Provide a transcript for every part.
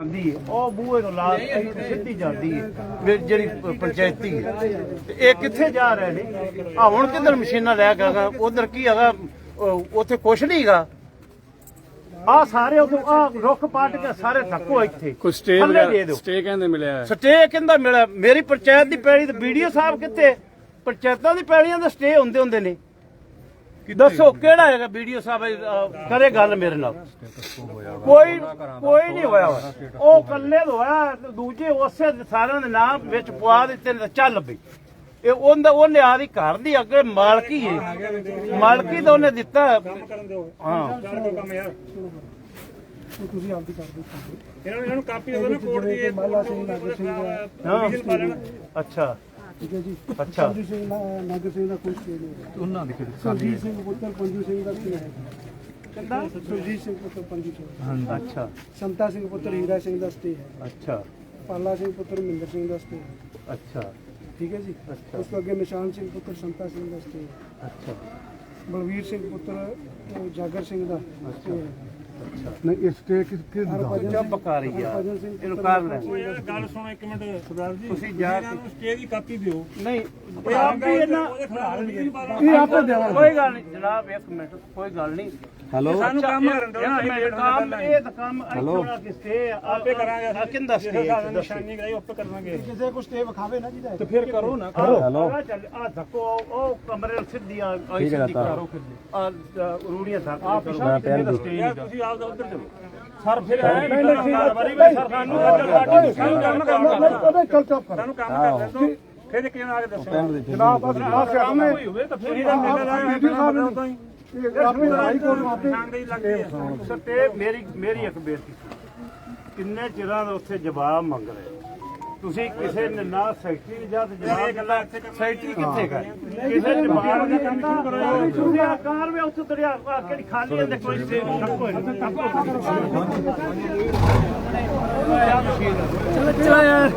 ਜਾਂਦੀ ਹੈ। ਉਹ ਬੂਹੇ ਤੋਂ ਲਾ ਕੇ ਸਿੱਧੀ ਜਾਂਦੀ ਹੈ। ਵੀ ਜਿਹੜੀ ਪੰਚਾਇਤੀ ਹੈ। ਤੇ ਇਹ ਕਿੱਥੇ ਜਾ ਰਹੇ ਨੇ? ਆ ਹੁਣ ਕਿੱਧਰ ਮਸ਼ੀਨਾਂ ਲੈ ਕੇ ਆਗਾ ਉਧਰ ਕੀ ਹੈਗਾ? ਉੱਥੇ ਕੁਛ ਨਹੀਂ ਹੈਗਾ। ਆ ਸਾਰੇ ਉਥੋਂ ਆ ਰੁੱਖ ਪਾਟ ਕੇ ਸਾਰੇ ਧੱਕੋ ਇੱਥੇ। ਕੋਈ ਸਟੇ। ਸਟੇ ਕਹਿੰਦੇ ਮਿਲਿਆ ਹੈ। ਸਟੇ ਕਹਿੰਦਾ ਮਿਲਿਆ। ਮੇਰੀ ਪੰਚਾਇਤ ਦੀ ਪੈੜੀ ਤੇ ਵੀਡੀਓ ਸਾਹਿਬ ਕਿੱਥੇ? ਪੰਚਾਇਤਾਂ ਦੀ ਪੈੜੀਆਂ ਦੇ ਸਟੇ ਹੁੰਦੇ ਹੁੰਦੇ ਨੇ। ਦੱਸੋ ਕਿਹੜਾ ਹੈਗਾ ਵੀਡੀਓ ਸਾਹਿਬ ਅਹ, ਕਰੇ ਗੱਲ ਮੇਰੇ ਨਾਲ। ਕੋਈ ਕੋਈ ਨਹੀਂ ਹੋਇਆ ਹੋਇਆ। ਉਹ ਕੱਲੇ ਹੋਇਆ ਤੇ ਦੂਜੇ ਉਸੇ ਦੇ ਸਾਰਿਆਂ ਦੇ ਨਾਮ ਵਿੱਚ ਪਵਾ ਦਿੱਤੇ ਨੇ ਤਾਂ ਚੱਲ ਪਈ ਇਹ ਉਹਦਾ ਉਹਨੇ ਆਦੀ ਘਰ ਦੀ ਅੱਗੇ ਮਾਲਕੀ ਹੈ ਮਾਲਕੀ ਤਾਂ ਉਹਨੇ ਦਿੱਤਾ। ਹਾਂ। ਤੁਸੀਂ ਆਪਦੀ ਕਰ ਦਿਓ ਇਹਨਾਂ ਨੂੰ ਇਹਨਾਂ ਨੂੰ ਕਾਪੀ ਦੇ ਦਿਓ ਨਾ ਕੋਰਟ ਦੀ ਇਹ ਅੱਛਾ। ਠੀਕ ਹੈ ਜੀ। ਅੱਛਾ। ਸੰਜੂ ਸਿੰਘ ਨਾ- ਨਾਗਰ ਸਿੰਘ ਦਾ ਕੋਈ ਸਟੇਜ ਨਹੀਂ ਉਹਨਾਂ ਦੀ ਸੁਰਜੀਤ ਸਿੰਘ ਪੁੱਤਰ ਪੰਜੂ ਸਿੰਘ ਦਾ ਕੀ ਹੈ? ਕਿੰਦਾ? ਸੁਰਜੀਤ ਸਿੰਘ ਪੁੱਤਰ ਪੰਜੂ ਸਿੰਘ। ਅੱਛਾ। ਸੰਤਾ ਸਿੰਘ ਪੁੱਤਰ ਹੀਰਾ ਸਿੰਘ ਦਾ ਸਟੇ ਹੈ। ਅੱਛਾ। ਪਾਲਾ ਸਿੰਘ ਪੁੱਤਰ ਮਹਿੰਦਰ ਸਿੰਘ ਦਾ ਸਟੇ ਹੈ। ਅੱਛਾ। ਠੀਕ ਹੈ ਜੀ। ਅੱਛਾ। ਉਸ ਤੋਂ ਅੱਗੇ ਨਿਸ਼ਾਨ ਸਿੰਘ ਪੁੱਤਰ ਸੰਤਾ ਸਿੰਘ ਦਾ ਸਟੇ ਹੈ। ਅੱਛਾ। ਬਲਵੀਰ ਸਿੰਘ ਪੁੱਤਰ ਜਾਗਰ ਸਿੰਘ ਦਾ ਹੈ ਅੱਛਾ। ਨਹੀਂ ਇਸ ਤੇ ਕਿਸ ਕਿਸ ਦਾ ਚੁੱਪ ਕਰ ਯਾਰ ਇਹਨੂੰ ਕਰ ਲੈ ਉਹ ਯਾਰ ਗੱਲ ਸੁਣੋ ਇੱਕ ਮਿੰਟ ਸਰਦਾਰ ਜੀ। ਤੁਸੀਂ ਜਾ ਸਟੇ ਦੀ ਕਾਪੀ ਦਿਓ। ਨਹੀਂ ਆਪ ਵੀ ਇਹਨਾਂ ਇਹ ਆਪੇ ਕੋਈ ਗੱਲ ਨਹੀਂ ਜਨਾਬ ਇੱਕ ਮਿੰਟ ਕੋਈ ਗੱਲ ਨਹੀਂ। ਹੈਲੋ? ਸਾਨੂੰ ਕੰਮ ਕਰਨ ਦਿਓ ਕੰਮ ਇਹ ਤਾਂ ਕੰਮ ਇੱਥੋਂ ਕਿ ਸਟੇ ਆਪੇ ਕਰਾਂਗੇ ਆ ਕਿੰਦਾ ਸਟੇ ਸਾਨੂੰ ਨਿਸ਼ਾਨੀ ਕਰਾਈ ਆਪੇ ਕਰਾਂਗੇ। ਕਿਸੇ ਕੋ ਸਟੇ ਵਿਖਾਵੇ ਨਾ ਜਿਹਦਾ ਤੇ ਫਿਰ ਕਰੋ ਨਾ। ਹੈਲੋ? ਚੱਲ ਆ ਧੱਕੋ ਉਹ ਕਮਰੇ ਨੂੰ ਸਿੱਧੀ ਆ ਠੀਕ ਹੈ ਸਿੱਧੀ। ਕਰੋ ਆ ਰੂੜੀਆਂ ਧੱਕ ਆ ਮੈਂ ਪਹਿਲ ਦੀ। ਯਾਰ ਤੁਸੀਂ ਆਪ ਦਾ ਉੱਧਰ ਚਲੋ। ਸਰ ਫਿਰ ਐ ਨਹੀਂ ਕਰਨਾ ਵਾਰੀ ਵੀ ਸਰ ਸਾਨੂੰ ਸਾਡੀ ਸਾਨੂੰ ਕੰਮ ਕਰਨਾ। ਉਹਦੇ ਚੱਲ ਚੁੱਪ ਕਰ ਸਾਨੂੰ ਕੰਮ ਕਰ ਦਿਓ ਫਿਰ ਇੱਕ ਜਣਾ ਆ ਕੇ ਦੱਸੋ। ਜਨਾਬ ਬਸ ਆ ਸਾਹਮਣੇ ਹੋਵੇ ਤਾਂ ਫਿਰ ਇਹਦਾ ਮੇਲਾ ਲਾਇਆ ਸਾਹਿਬ ਨੇ ਉਦੋਂ ਹੀ। ਹੈ। ਸਤੇ ਮੇਰੀ ਮੇਰੀ ਇੱਕ ਬੇਨਤੀ ਕਿੰਨੇ ਚਿਰਾਂ ਦਾ ਉੱਥੇ ਜਵਾਬ ਮੰਗ ਰਹੇ? ਤੁਸੀਂ ਕਿਸੇ ਨੇ ਸੈਕਟਰੀ ਜਾਂ ਤੇ ਜਵਾਬ ਗੱਲਾਂ ਸੈਕਟਰੀ ਕਿੱਥੇ ਕਰ? ਕਿਸੇ ਜਵਾਬ ਦਾ ਕੰਮ ਸ਼ੁਰੂ ਕਰੋ ਤੁਸੀਂ ਆ ਕਾਰ ਵੇ ਉੱਥੇ ਦਰਿਆ ਆ ਕਿਹੜੀ ਖਾਲੀ ਹੈ ਤੇ ਕੋਈ ਸੇ ਟੱਕੋ ਚਲੋ ਯਾਰ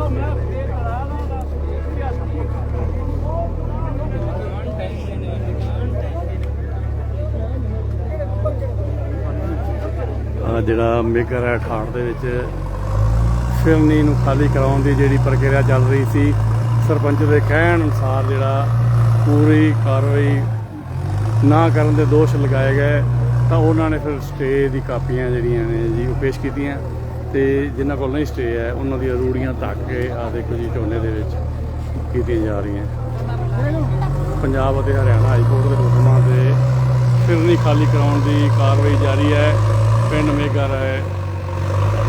ਆ ਜਿਹੜਾ ਮੇਕਰ ਹੈ ਠਾੜ ਦੇ ਵਿੱਚ ਫਿਰਨੀ ਨੂੰ ਖਾਲੀ ਕਰਾਉਣ ਦੀ ਜਿਹੜੀ ਪ੍ਰਕਿਰਿਆ ਚੱਲ ਰਹੀ ਸੀ, ਸਰਪੰਚ ਦੇ ਕਹਿਣ ਅਨੁਸਾਰ ਜਿਹੜਾ ਪੂਰੀ ਕਾਰਵਾਈ ਨਾ ਕਰਨ ਦੇ ਦੋਸ਼ ਲਗਾਏ ਗਏ, ਤਾਂ ਉਹਨਾਂ ਨੇ ਫਿਰ ਸਟੇ ਦੀ ਕਾਪੀਆਂ ਜਿਹੜੀਆਂ ਨੇ ਜੀ ਉਹ ਪੇਸ਼ ਕੀਤੀਆਂ, ਤੇ ਜਿਨ੍ਹਾਂ ਕੋਲ ਨਹੀਂ ਸਟੇ ਹੈ, ਉਹਨਾਂ ਦੀਆਂ ਰੂੜੀਆਂ ਢੱਕ ਕੇ ਆ ਦੇਖੋ ਜੀ ਝੋਨੇ ਦੇ ਵਿੱਚ ਕੀਤੀਆਂ ਜਾ ਰਹੀਆਂ। ਪੰਜਾਬ ਅਤੇ ਹਰਿਆਣਾ ਹਾਈ ਕੋਰਟ ਦੇ ਹੁਕਮਾਂ ਦੇ ਫਿਰਨੀ ਖਾਲੀ ਕਰਾਉਣ ਦੀ ਕਾਰਵਾਈ ਜਾਰੀ ਹੈ। ਪਿੰਡ ਮੇਗਰ ਹੈ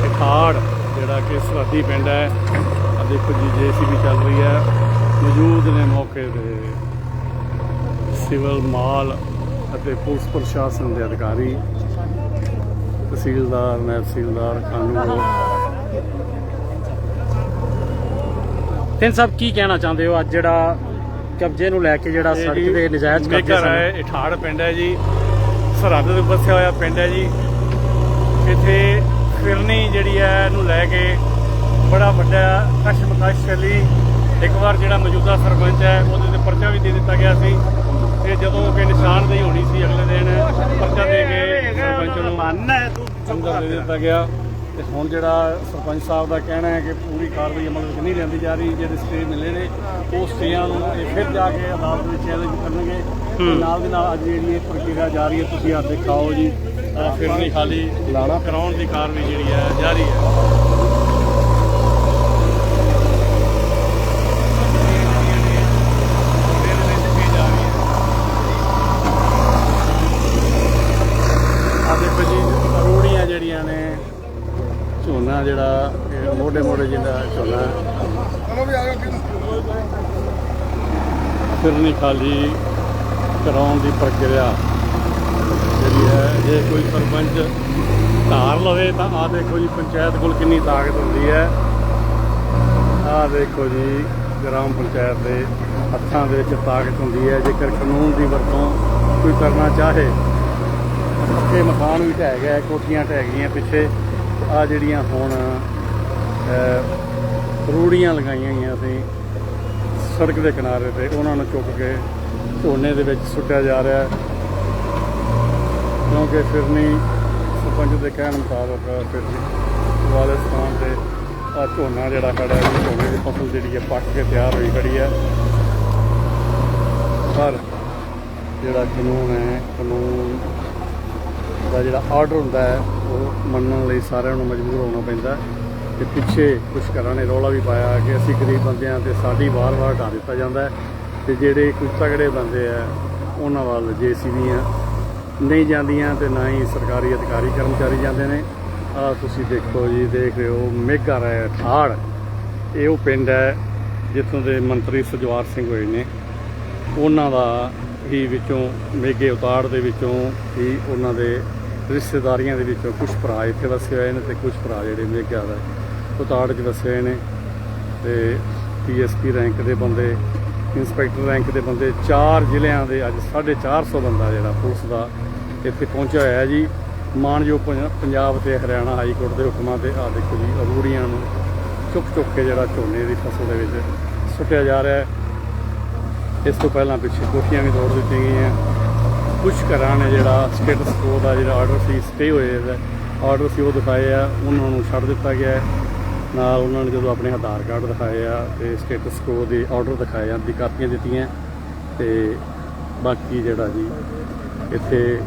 ਇਖਾੜ ਜਿਹੜਾ ਕਿ ਸਰਹੱਦੀ ਪਿੰਡ ਹੈ। ਆ ਦੇਖੋ ਜੀ ਜੇਸੀਬੀ ਚੱਲ ਰਹੀ ਹੈ। ਮੌਜੂਦ ਨੇ ਮੌਕੇ ਤੇ ਸਿਵਲ ਮਾਲ ਅਤੇ ਪੁਲਿਸ ਪ੍ਰਸ਼ਾਸਨ ਦੇ ਅਧਿਕਾਰੀ ਤਹਿਸੀਲਦਾਰ ਨਾਇਬ ਤਹਿਸੀਲਦਾਰ ਕਾਨੂੰਗੋ ਤਿੰਨ ਸਾਹਿਬ ਕੀ ਕਹਿਣਾ ਚਾਹੁੰਦੇ ਹੋ? ਅੱਜ ਜਿਹੜਾ ਕਬਜ਼ੇ ਨੂੰ ਲੈ ਕੇ ਜਿਹੜਾ ਸੜਕ ਤੇ ਨਜਾਇਜ਼ ਕਬਜ਼ੇ ਸਨ। ਹੈ ਇਠਾੜ ਪਿੰਡ ਹੈ ਜੀ। ਸਰਹੱਦ ਦੇ ਵਸਿਆ ਹੋਇਆ ਪਿੰਡ ਹੈ ਜੀ। ਇੱਥੇ ਫਿਰਨੀ ਜਿਹੜੀ ਹੈ ਇਹਨੂੰ ਲੈ ਕੇ ਬੜਾ ਵੱਡਾ ਕਸ਼ਮਕਸ਼ ਚੱਲੀ ਇੱਕ ਵਾਰ ਜਿਹੜਾ ਮੌਜੂਦਾ ਸਰਪੰਚ ਹੈ, ਉਹਦੇ ਤੇ ਪਰਚਾ ਵੀ ਦੇ ਦਿੱਤਾ ਗਿਆ ਸੀ। ਤੇ ਜਦੋਂ ਕਿ ਨਿਸ਼ਾਨਦੇਹੀ ਹੋਣੀ ਸੀ ਅਗਲੇ ਦਿਨ, ਪਰਚਾ ਦੇ ਕੇ ਸਰਪੰਚ ਨੂੰ ਮੰਨ ਹੈ ਤੂੰ ਅੰਦਰ ਦੇ ਦਿੱਤਾ ਗਿਆ। ਤੇ ਹੁਣ ਜਿਹੜਾ ਸਰਪੰਚ ਸਾਹਿਬ ਦਾ ਕਹਿਣਾ ਹੈ ਕਿ ਪੂਰੀ ਕਾਰਵਾਈ ਅਮਲ ਵਿੱਚ ਨਹੀਂ ਲਿਆਂਦੀ ਜਾ ਰਹੀ ਜਿਹੜੇ ਸਟੇ ਮਿਲੇ ਨੇ, ਉਹ ਸਟੇਆਂ ਨੂੰ ਫਿਰ ਜਾ ਕੇ ਅਦਾਲਤ ਵਿੱਚ ਚੈਲੰਜ ਕਰਨਗੇ। ਤੇ ਨਾਲ ਦੇ ਨਾਲ ਅੱਜ ਜਿਹੜੀ ਇਹ ਪ੍ਰਕਿਰਿਆ ਜਾਰੀ ਹੈ ਤੁਸੀਂ ਆ ਦਿਖਾਓ ਜੀ। ਅਹ ਫਿਰ ਨਹੀਂ ਖਾਲੀ ਕਰਾਉਣ ਦੀ ਕਾਰਵਾਈ ਜਿਹੜੀ ਹੈ ਜਾਰੀ ਹੈ। ਆ ਦੇਖੋ ਜੀ ਰੋੜੀਆਂ ਜਿਹੜੀਆਂ ਨੇ ਝੋਨਾ ਜਿਹੜਾ ਮੋਢੇ ਮੋਢੇ ਜਿਹੜਾ ਝੋਨਾ ਫਿਰ ਨਹੀਂ ਖਾਲੀ ਕਰਾਉਣ ਦੀ ਪ੍ਰਕਿਰਿਆ ਜਿਹੜੀ ਹੈ, ਜੇ ਕੋਈ ਸਰਪੰਚ ਧਾਰ ਲਵੇ ਤਾਂ ਆ ਦੇਖੋ ਜੀ, ਪੰਚਾਇਤ ਕੋਲ ਕਿੰਨੀ ਤਾਕਤ ਹੁੰਦੀ ਹੈ। ਆ ਦੇਖੋ ਜੀ, ਗ੍ਰਾਮ ਪੰਚਾਇਤ ਦੇ ਹੱਥਾਂ ਦੇ ਵਿੱਚ ਤਾਕਤ ਹੁੰਦੀ ਹੈ। ਜੇਕਰ ਕਾਨੂੰਨ ਦੀ ਵਰਤੋਂ ਕੋਈ ਕਰਨਾ ਚਾਹੇ ਪੱਕੇ ਮਕਾਨ ਵੀ ਢਹਿ ਗਏ ਕੋਠੀਆਂ ਢਹਿ ਗਈਆਂ ਪਿੱਛੇ। ਆ ਜਿਹੜੀਆਂ ਹੁਣ ਰੂੜੀਆਂ ਲਗਾਈਆਂ ਗਈਆਂ ਸੀ ਸੜਕ ਦੇ ਕਿਨਾਰੇ ਤੇ, ਉਹਨਾਂ ਨੂੰ ਚੁੱਕ ਕੇ ਝੋਨੇ ਦੇ ਵਿੱਚ ਸੁੱਟਿਆ ਜਾ ਰਿਹਾ ਹੈ। ਕਿਉਂਕਿ ਫਿਰਨੀ ਸਰਪੰਚ ਦੇ ਕਹਿਣ ਮੁਤਾਬਕ ਫਿਰਨੀ ਵਾਲੇ ਸਥਾਨ ਤੇ ਆ ਝੋਨਾ ਜਿਹੜਾ ਖੜਾ ਹੈ ਝੋਨੇ ਦੀ ਫਸਲ ਜਿਹੜੀ ਹੈ, ਪੱਕ ਕੇ ਤਿਆਰ ਹੋਈ ਖੜੀ ਹੈ। ਪਰ ਜਿਹੜਾ ਕਾਨੂੰਨ ਹੈ, ਕਾਨੂੰਨ ਦਾ ਜਿਹੜਾ ਆਰਡਰ ਹੁੰਦਾ ਹੈ, ਉਹ ਮੰਨਣ ਲਈ ਸਾਰਿਆਂ ਨੂੰ ਮਜਬੂਰ ਹੋਣਾ ਪੈਂਦਾ ਹੈ ਤੇ ਪਿੱਛੇ ਕੁਝ ਘਰਾਂ ਨੇ ਰੌਲਾ ਵੀ ਪਾਇਆ ਕਿ ਅਸੀਂ ਗਰੀਬ ਬੰਦੇ ਹਾਂ ਤੇ ਸਾਡੀ ਵਾਰ-ਵਾਰ ਢਾ ਦਿੱਤਾ ਜਾਂਦਾ ਹੈ। ਤੇ ਜਿਹੜੇ ਕੁਝ ਤਗੜੇ ਬੰਦੇ ਆ, ਉਹਨਾਂ ਵੱਲ ਜੇਸੀਬੀਆਂ ਨਹੀਂ ਜਾਂਦੀਆਂ ਤੇ ਨਾ ਹੀ ਸਰਕਾਰੀ ਅਧਿਕਾਰੀ ਕਰਮਚਾਰੀ ਜਾਂਦੇ ਨੇ। ਆ ਤੁਸੀਂ ਦੇਖੋ ਜੀ, ਦੇਖ ਰਹੇ ਹੋ, ਮੇਘਾ ਰਾਏ ਠਾੜ। ਇਹ ਉਹ ਪਿੰਡ ਹੈ ਜਿੱਥੋਂ ਦੇ ਮੰਤਰੀ ਸਜਵਾਰ ਸਿੰਘ ਹੋਏ ਨੇ। ਉਹਨਾਂ ਦਾ ਹੀ ਵਿੱਚੋਂ ਮੇਗੇ ਉਤਾੜ ਦੇ ਵਿੱਚੋਂ ਹੀ ਉਹਨਾਂ ਦੇ ਰਿਸ਼ਤੇਦਾਰੀਆਂ ਦੇ ਵਿੱਚੋਂ ਕੁਝ ਭਰਾ ਇੱਥੇ ਵਸੇ ਹੋਏ ਨੇ ਤੇ ਕੁਝ ਭਰਾ ਜਿਹੜੇ ਮੇਗਾ ਦਾ ਉਤਾੜ 'ਚ ਵਸੇ ਹੋਏ ਨੇ। ਤੇ ਪੀਐਸਪੀ ਰੈਂਕ ਦੇ ਬੰਦੇ ਇੰਸਪੈਕਟਰ ਰੈਂਕ ਦੇ ਬੰਦੇ ਚਾਰ ਜ਼ਿਲ੍ਹਿਆਂ ਦੇ ਅੱਜ 450 ਬੰਦਾ ਜਿਹੜਾ ਪੁਲਿਸ ਦਾ ਇੱਥੇ ਪਹੁੰਚਿਆ ਹੋਇਆ ਜੀ। ਮਾਨਯੋਗ ਪੰਜ- ਪੰਜਾਬ ਤੇ ਹਰਿਆਣਾ ਹਾਈ ਕੋਰਟ ਦੇ ਹੁਕਮਾਂ ਤੇ ਆ ਦੇਖੋ ਜੀ, ਅਰੂੜੀਆਂ ਨੂੰ ਚੁੱਕ ਚੁੱਕ ਕੇ ਜਿਹੜਾ ਝੋਨੇ ਦੀ ਫਸਲ ਦੇ ਵਿੱਚ ਸੁੱਟਿਆ ਜਾ ਰਿਹਾ ਹੈ। ਇਸ ਤੋਂ ਪਹਿਲਾਂ ਪਿੱਛੇ ਕੋਠੀਆਂ ਵੀ ਤੋੜ ਦਿੱਤੀਆਂ ਗਈਆਂ। ਕੁਝ ਘਰਾਂ ਨੇ ਜਿਹੜਾ ਸਟੇਟਸ ਕੋ ਦਾ ਜਿਹੜਾ ਆਰਡਰ ਸੀ ਸਟੇ ਹੋਏ ਦਾ ਆਰਡਰ ਸੀ, ਉਹ ਦਿਖਾਏ ਆ। ਉਹਨਾਂ ਨੂੰ ਛੱਡ ਦਿੱਤਾ ਗਿਆ ਹੈ। ਨਾਲ ਉਹਨਾਂ ਨੇ ਜਦੋਂ ਆਪਣੇ ਆਧਾਰ ਕਾਰਡ ਦਿਖਾਏ ਆ ਤੇ ਸਟੇਟਸ ਕੋ ਦੇ ਆਰਡਰ ਦਿਖਾਏ ਆ ਦੀ ਕਾਪੀਆਂ ਦਿੱਤੀਆਂ। ਤੇ ਬਾਕੀ ਜਿਹੜਾ ਜੀ, ਇੱਥੇ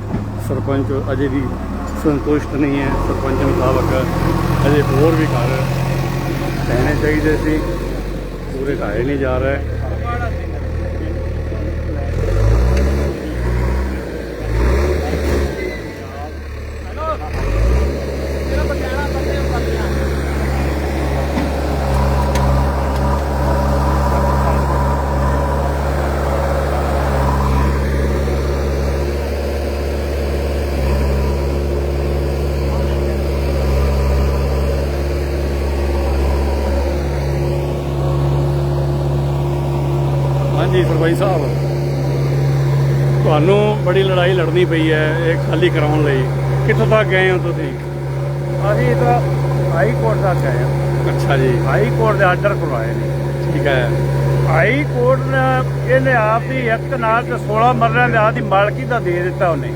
ਸਰਪੰਚ ਅਜੇ ਵੀ ਸੰਤੁਸ਼ਟ ਨਹੀਂ ਹੈ। ਸਰਪੰਚ ਮੁਤਾਬਕ ਅਜੇ ਹੋਰ ਵੀ ਘਰ ਰਹਿਣੇ ਚਾਹੀਦੇ ਸੀ। ਪੂਰੇ ਘਾਏ ਨਹੀਂ ਜਾ ਰਹੇ। ਸਰਪੰਚ ਸਾਹਿਬ ਤੁਹਾਨੂੰ ਬੜੀ ਲੜਾਈ ਲੜਨੀ ਪਈ ਹੈ ਇਹ ਖਾਲੀ ਕਰਾਉਣ ਲਈ। ਕਿੱਥੋਂ ਤੱਕ ਗਏ ਹੋ ਤੁਸੀਂ? ਅਸੀਂ ਤਾਂ ਹਾਈ ਕੋਰਟ ਤੱਕ ਆਏ ਹਾਂ। ਅੱਛਾ ਜੀ। ਹਾਈ ਕੋਰਟ ਦੇ ਆਰਡਰ ਕਰਵਾਏ ਨੇ। ਠੀਕ ਹੈ। ਹਾਈ ਕੋਰਟ ਨੇ ਇਹਨੇ ਆਪ ਦੀ ਇੱਕ ਨਾਲ ਤੇ 16 ਮਰਲਿਆਂ ਦੇ ਆਦੀ ਮਾਲਕੀ ਦਾ ਦੇ ਦਿੱਤਾ ਉਹਨੇ।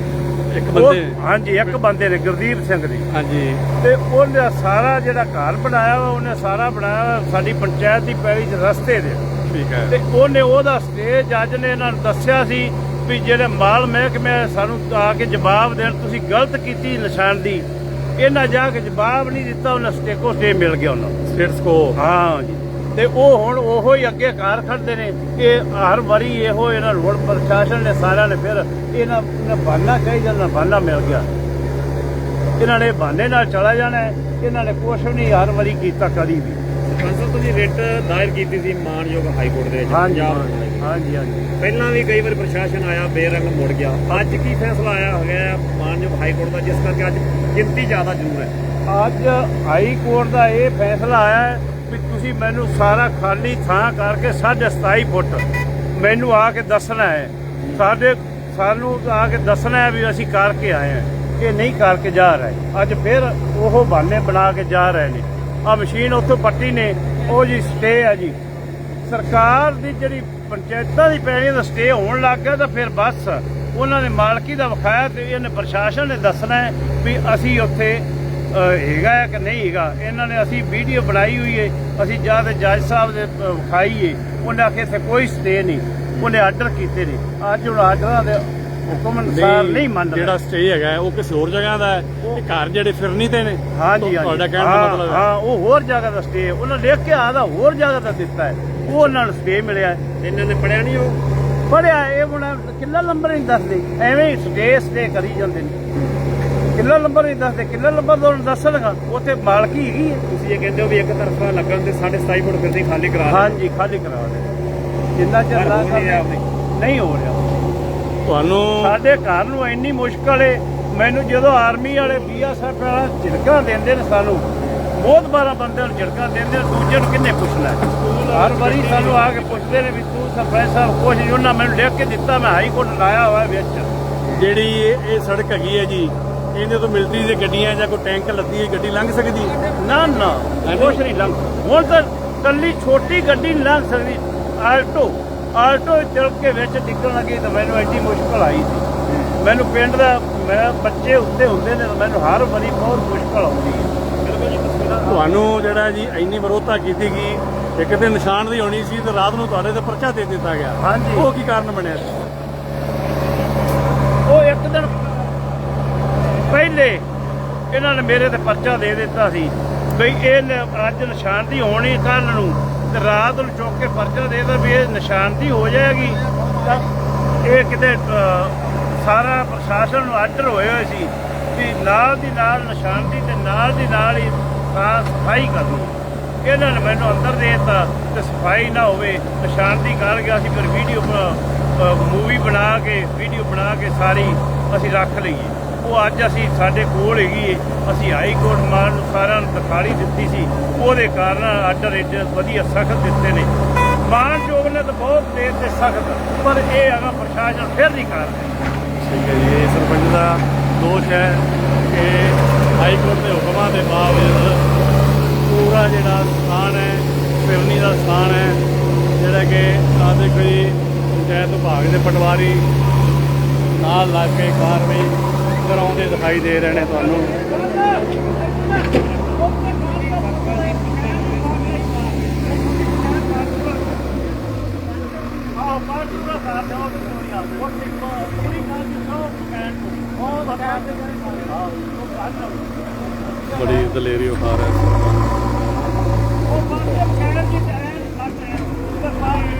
ਇੱਕ ਬੰਦੇ? ਹਾਂਜੀ ਇੱਕ ਬੰਦੇ ਨੇ ਗੁਰਦੀਪ ਸਿੰਘ ਦੀ। ਹਾਂਜੀ। ਤੇ ਉਹਨੇ ਸਾਰਾ ਜਿਹੜਾ ਘਰ ਬਣਾਇਆ ਉਹਨੇ ਸਾਰਾ ਬਣਾਇਆ ਸਾਡੀ ਪੰਚਾਇਤ ਦੀ ਪੈਲੀ ਚ ਰਸਤੇ ਦੇ। ਠੀਕ ਹੈ। ਤੇ ਉਹਨੇ ਉਹਦਾ ਸਟੇ ਜੱਜ ਨੇ ਇਹਨਾਂ ਨੂੰ ਦੱਸਿਆ ਸੀ ਵੀ ਜਿਹੜੇ ਮਾਲ ਮਹਿਕਮੇ ਸਾਨੂੰ ਆ ਕੇ ਜਵਾਬ ਦੇਣ ਤੁਸੀਂ ਗਲਤ ਕੀਤੀ ਨਿਸ਼ਾਨ ਦੀ। ਇਹਨਾਂ ਜਾ ਕੇ ਜਵਾਬ ਨਹੀਂ ਦਿੱਤਾ ਉਹਨਾਂ ਸਟੇ ਕੋ ਸਟੇ ਮਿਲ ਗਿਆ ਉਹਨਾਂ ਨੂੰ। ਸਟੇਟਸ ਕੋ ਹਾਂ ਜੀ। ਤੇ ਉਹ ਹੁਣ ਉਹੋ ਹੀ ਅੱਗੇ ਕਾਰ ਖੜਦੇ ਨੇ ਇਹ ਹਰ ਵਾਰੀ ਇਹੋ ਇਹਨਾਂ ਹੁਣ ਪ੍ਰਸ਼ਾਸਨ ਨੇ ਸਾਰਿਆਂ ਨੇ ਫਿਰ ਇਹਨਾਂ ਨੇ ਬਹਾਨਾ ਚਾਹੀਦਾ ਨਾ ਬਹਾਨਾ ਮਿਲ ਗਿਆ। ਇਹਨਾਂ ਨੇ ਬਹਾਨੇ ਨਾਲ ਚਲਾ ਜਾਣਾ। ਇਹਨਾਂ ਨੇ ਕੁਛ ਨਹੀਂ ਹਰ ਵਾਰੀ ਕੀਤਾ ਕਦੀ ਵੀ। ਸਾਹਿਬ ਤੁਸੀਂ ਰਿਟ ਦਾਇਰ ਕੀਤੀ ਸੀ ਮਾਨਯੋਗ ਹਾਈ ਕੋਰਟ ਦੇ ਵਿੱਚ ਹਾਂਜੀ ਪੰਜਾਬ ਹਾਂਜੀ ਹਾਂਜੀ ਹਾਂਜੀ। ਪਹਿਲਾਂ ਵੀ ਕਈ ਵਾਰ ਪ੍ਰਸ਼ਾਸਨ ਆਇਆ ਬੇਰੰਗ ਮੁੜ ਗਿਆ। ਅੱਜ ਕੀ ਫੈਸਲਾ ਆਇਆ ਹੋ ਗਿਆ ਮਾਨਯੋਗ ਹਾਈ ਕੋਰਟ ਦਾ ਜਿਸ ਕਰਕੇ ਅੱਜ ਗਿਣਤੀ ਜ਼ਿਆਦਾ ਜ਼ਰੂਰ ਹੈ? ਅੱਜ ਹਾਈ ਕੋਰਟ ਦਾ ਇਹ ਫੈਸਲਾ ਆਇਆ ਹੈ ਵੀ ਤੁਸੀਂ ਮੈਨੂੰ ਸਾਰਾ ਖਾਲੀ ਥਾਂ ਕਰਕੇ 27.5 ਫੁੱਟ ਮੈਨੂੰ ਆ ਕੇ ਦੱਸਣਾ ਹੈ। ਸਾਡੇ ਸਾਨੂੰ ਆ ਕੇ ਦੱਸਣਾ ਹੈ ਵੀ ਅਸੀਂ ਕਰਕੇ ਆਏ ਹਾਂ ਇਹ ਨਹੀਂ ਕਰਕੇ ਜਾ ਰਹੇ। ਅੱਜ ਫਿਰ ਉਹ ਬਹਾਨੇ ਬਣਾ ਕੇ ਜਾ ਰਹੇ ਨੇ। ਆ ਮਸ਼ੀਨ ਉੱਥੋਂ ਪੱਟੀ ਨੇ। ਉਹ ਜੀ ਸਟੇ ਆ ਜੀ। ਸਰਕਾਰ ਦੀ ਜਿਹੜੀ ਪੰਚਾਇਤਾਂ ਦੀ ਪੈਣੀ ਦਾ ਸਟੇ ਹੋਣ ਲੱਗ ਗਿਆ ਤਾਂ ਫਿਰ ਬਸ ਉਹਨਾਂ ਨੇ ਮਾਲਕੀ ਦਾ ਵਿਖਾਇਆ ਤੇ ਇਹਨੇ ਪ੍ਰਸ਼ਾਸਨ ਨੇ ਦੱਸਣਾ ਵੀ ਅਸੀਂ ਉੱਥੇ ਹੈਗਾ ਹੈ ਕਿ ਨਹੀਂ ਹੈਗਾ। ਇਹਨਾਂ ਨੇ ਅਸੀਂ ਵੀਡੀਓ ਬਣਾਈ ਹੋਈ ਹੈ। ਅਸੀਂ ਜਾ ਤੇ ਜੱਜ ਸਾਹਿਬ ਦੇ ਵਿਖਾਈਏ ਉਹਨੇ ਆਖਿਆ ਇੱਥੇ ਕੋਈ ਸਟੇ ਨਹੀਂ। ਉਹਨੇ ਆਰਡਰ ਕੀਤੇ ਨੇ। ਅੱਜ ਹੁਣ ਆਰਡਰਾਂ ਦੇ ਹੁਕਮ ਅਨੁਸਾਰ ਨਹੀਂ ਮੰਨ ਰਹੇ ਜਿਹੜਾ ਸਟੇ ਹੈਗਾ ਉਹ ਕਿਸੇ ਹੋਰ ਜਗ੍ਹਾ ਦਾ ਹੈ। ਇਹ ਘਰ ਜਿਹੜੇ ਫਿਰਨੀ ਤੇ ਨੇ ਹਾਂਜੀ ਹਾਂਜੀ ਤੁਹਾਡਾ ਕਹਿਣ ਦਾ ਹਾਂ, ਮਤਲਬ ਹੈ। ਹਾਂ ਉਹ ਹੋਰ ਜਗ੍ਹਾ ਦਾ ਸਟੇ ਉਹਨਾਂ ਲਿਖ ਕੇ ਆਦਾ ਹੋਰ ਜਗ੍ਹਾ ਦਾ ਦਿੱਤਾ ਹੈ। ਉਹ ਉਹਨਾਂ ਨੂੰ ਸਟੇ ਮਿਲਿਆ ਹੈ। ਇਹਨਾਂ ਨੇ ਪੜਿਆ ਨਹੀਂ ਉਹ? ਪੜਿਆ ਇਹ ਹੁਣ ਕਿੰਨਾ ਨੰਬਰ ਨਹੀਂ ਦੱਸਦੇ? ਐਵੇਂ ਹੀ ਸਟੇ ਸਟੇ ਕਰੀ ਜਾਂਦੇ ਨੇ। ਕਿੰਨਾ ਨੰਬਰ ਨਹੀਂ ਦੱਸਦੇ? ਕਿੰਨਾ ਨੰਬਰ ਤੁਹਾਨੂੰ ਦੱਸਣਗਾ ਉੱਥੇ ਮਾਲਕੀ ਹੈਗੀ ਹੈ। ਤੁਸੀਂ ਇਹ ਕਹਿੰਦੇ ਹੋ ਵੀ ਇੱਕ ਤਰਫਾ ਲੱਗਣ ਤੇ 27.5 ਫੁੱਟ ਫਿਰਦੀ ਖਾਲੀ ਕਰਾ ਦਿਓ। ਹਾਂਜੀ ਖਾਲੀ ਕਰਾ ਦੇ ਜਿੰਨਾ ਚਿਰ ਪਰ ਰਿਹਾ ਨਹੀਂ ਹੋ ਰਿਹਾ। ਤੁਹਾਨੂੰ ਸਾਡੇ ਘਰ ਨੂੰ ਇੰਨੀ ਮੁਸ਼ਕਲ ਏ ਮੈਨੂੰ ਜਦੋਂ ਆਰਮੀ ਵਾਲੇ ਬੀਐਸਐਫ ਵਾਲਾ ਝਿੜਕਾਂ ਦਿੰਦੇ ਨੇ ਸਾਨੂੰ ਬਹੁਤ ਬਾਰਾ ਬੰਦਿਆਂ ਨੂੰ ਝਿੜਕਾਂ ਦਿੰਦੇ ਨੇ ਦੂਜੇ ਨੂੰ ਕਿੰਨੇ ਪੁੱਛਣਾ? ਹੈ? ਹਰ ਵਾਰੀ ਸਾਨੂੰ ਆ ਕੇ ਪੁੱਛਦੇ ਨੇ ਵੀ ਤੂੰ ਸਰਪੰਚ ਸਾਹਿਬ ਕੁਝ ਨੀ, ਉਹਨਾਂ ਮੈਨੂੰ ਲਿਖ ਕੇ ਦਿੱਤਾ ਮੈਂ ਹਾਈ ਕੋਰਟ ਲਾਇਆ ਹੋਇਆ ਵਿੱਚ। ਜਿਹੜੀ ਇਹ ਇਹ ਸੜਕ ਹੈਗੀ ਹੈ ਜੀ ਇਹਦੇ ਤੋਂ ਮਿਲਟਰੀ ਦੀਆਂ ਗੱਡੀਆਂ ਜਾਂ ਕੋਈ ਟੈਂਕ ਲੱਦੀ ਹੈ ਗੱਡੀ ਲੰਘ ਸਕਦੀ? ਹੈ ਨਾ ਨਾ ਕੁਛ ਨਹੀਂ ਲੰਘ ਹੁਣ ਤਾਂ ਕੱਲੀ ਛੋਟੀ ਗੱਡੀ ਨਹੀਂ ਲੰਘ ਸਕਦੀ ਆਲਟੋ। ਆਲਟੋ ਚਲ ਕੇ ਵਿੱਚ ਨਿਕਲਣ ਲੱਗੀ ਤਾਂ ਮੈਨੂੰ ਐਡੀ ਮੁਸ਼ਕਲ ਆਈ ਸੀ। ਮੈਨੂੰ ਪਿੰਡ ਦਾ ਮੈਂ ਬੱਚੇ ਉੱਤੇ ਹੁੰਦੇ ਨੇ ਤਾਂ ਮੈਨੂੰ ਹਰ ਵਾਰੀ ਬਹੁਤ ਮੁਸ਼ਕਲ ਆਉਂਦੀ ਹੈ ਤੁਹਾਨੂੰ ਜਿਹੜਾ ਜੀ ਇੰਨੀ ਵਿਰੋਧਤਾ ਕੀਤੀ ਗਈ ਇੱਕ ਤੇ ਨਿਸ਼ਾਨ ਦੀ ਹੋਣੀ ਸੀ ਤੇ ਰਾਤ ਨੂੰ ਤੁਹਾਡੇ ਤੇ ਪਰਚਾ ਦੇ ਦਿੱਤਾ ਗਿਆ। ਹਾਂਜੀ। ਉਹ ਕੀ ਕਾਰਨ ਬਣਿਆ? ਉਹ ਇੱਕ ਦਿਨ ਪਹਿਲੇ ਇਹਨਾਂ ਨੇ ਮੇਰੇ ਤੇ ਪਰਚਾ ਦੇ ਦਿੱਤਾ ਸੀ ਬਈ ਇਹ ਅੱਜ ਨਿਸ਼ਾਨਦੀ ਹੋਣੀ ਕੱਲ ਨੂੰ ਤੇ ਰਾਤ ਨੂੰ ਚੁੱਕ ਕੇ ਪਰਚਾ ਦੇ ਦਿੱਤਾ ਵੀ ਇਹ ਨਿਸ਼ਾਨਦੀ ਹੋ ਜਾਏਗੀ, ਤਾਂ ਇਹ ਕਿਤੇ ਸਾਰਾ ਪ੍ਰਸ਼ਾਸਨ ਨੂੰ ਆਰਡਰ ਹੋਏ ਹੋਏ ਸੀ ਵੀ ਨਾਲ ਦੀ ਨਾਲ ਨਿਸ਼ਾਨਦੀ ਤੇ ਨਾਲ ਦੀ ਨਾਲ ਹੀ ਸਾਫ਼ ਸਫ਼ਾਈ ਕਰਨੀ ਇਹਨਾਂ ਨੇ ਮੈਨੂੰ ਅੰਦਰ ਦੇ ਦਿੱਤਾ ਤੇ ਸਫ਼ਾਈ ਨਾ ਹੋਵੇ ਨਿਸ਼ਾਨਦੀ ਕਰ ਗਿਆ ਸੀ, ਫਿਰ ਵੀਡੀਓ ਮੂਵੀ ਬਣਾ ਕੇ ਵੀਡੀਓ ਬਣਾ ਕੇ ਸਾਰੀ ਅਸੀਂ ਰੱਖ ਲਈਏ। ਉਹ ਅੱਜ ਅਸੀਂ ਸਾਡੇ ਕੋਲ ਹੈਗੀ ਹੈ ਅਸੀਂ ਹਾਈ ਕੋਰਟ ਮਾਨ ਨੂੰ ਸਾਰਿਆਂ ਨੂੰ ਦਿਖਾਲੀ ਦਿੱਤੀ ਸੀ। ਉਹਦੇ ਕਾਰਨ ਆਰਡਰ ਏਡੇ ਵਧੀਆ ਸਖਤ ਦਿੱਤੇ ਨੇ। ਮਾਨਯੋਗ ਨੇ ਤਾਂ ਬਹੁਤ ਦੇਰ ਤੇ ਸਖਤ, ਪਰ ਇਹ ਹੈਗਾ ਪ੍ਰਸ਼ਾਸਨ ਫਿਰ ਨਹੀਂ ਕਰ ਰਿਹਾ। ਠੀਕ ਹੈ ਜੀ ਇਹ ਸਰਪੰਚ ਦਾ ਦੋਸ਼ ਹੈ ਕਿ ਹਾਈ ਕੋਰਟ ਦੇ ਹੁਕਮਾਂ ਦੇ ਬਾਵਜੂਦ ਪੂਰਾ ਜਿਹੜਾ ਸਥਾਨ ਹੈ ਫਿਰਨੀ ਦਾ ਸਥਾਨ ਹੈ, ਜਿਹੜਾ ਕਿ ਆ ਦੇਖੋ ਜੀ ਪੰਚਾਇਤ ਵਿਭਾਗ ਦੇ ਪਟਵਾਰੀ ਨਾਲ ਲੱਗ ਕੇ ਕਾਰਵਾਈ ਕਰਾਉਂਦੇ ਦਿਖਾਈ ਦੇ ਰਹੇ ਨੇ ਤੁਹਾਨੂੰ। ਆਹ ਪਾਰਟੀ ਦਾ ਸਾਥ ਦਿਓ ਤੇ ਕੋਈ ਆ ਉਹ ਠੀਕ ਹੋ ਪੂਰੀ ਗੱਲ ਜਿਸੋ ਕਹਿਣ ਨੂੰ ਉਹ ਬਤਾ ਦੇ ਹਾਂ ਉਹ ਬਾਤ ਨਾ ਬੜੀ ਦਲੇਰੀ ਉਠਾ ਰਿਹਾ ਸਰਪੰਚ ਉਹ ਬਾਤ ਦੇ ਕਹਿਣ ਦੀ ਐਨ ਲੱਗ ਰਿਹਾ ਉਹਦਾ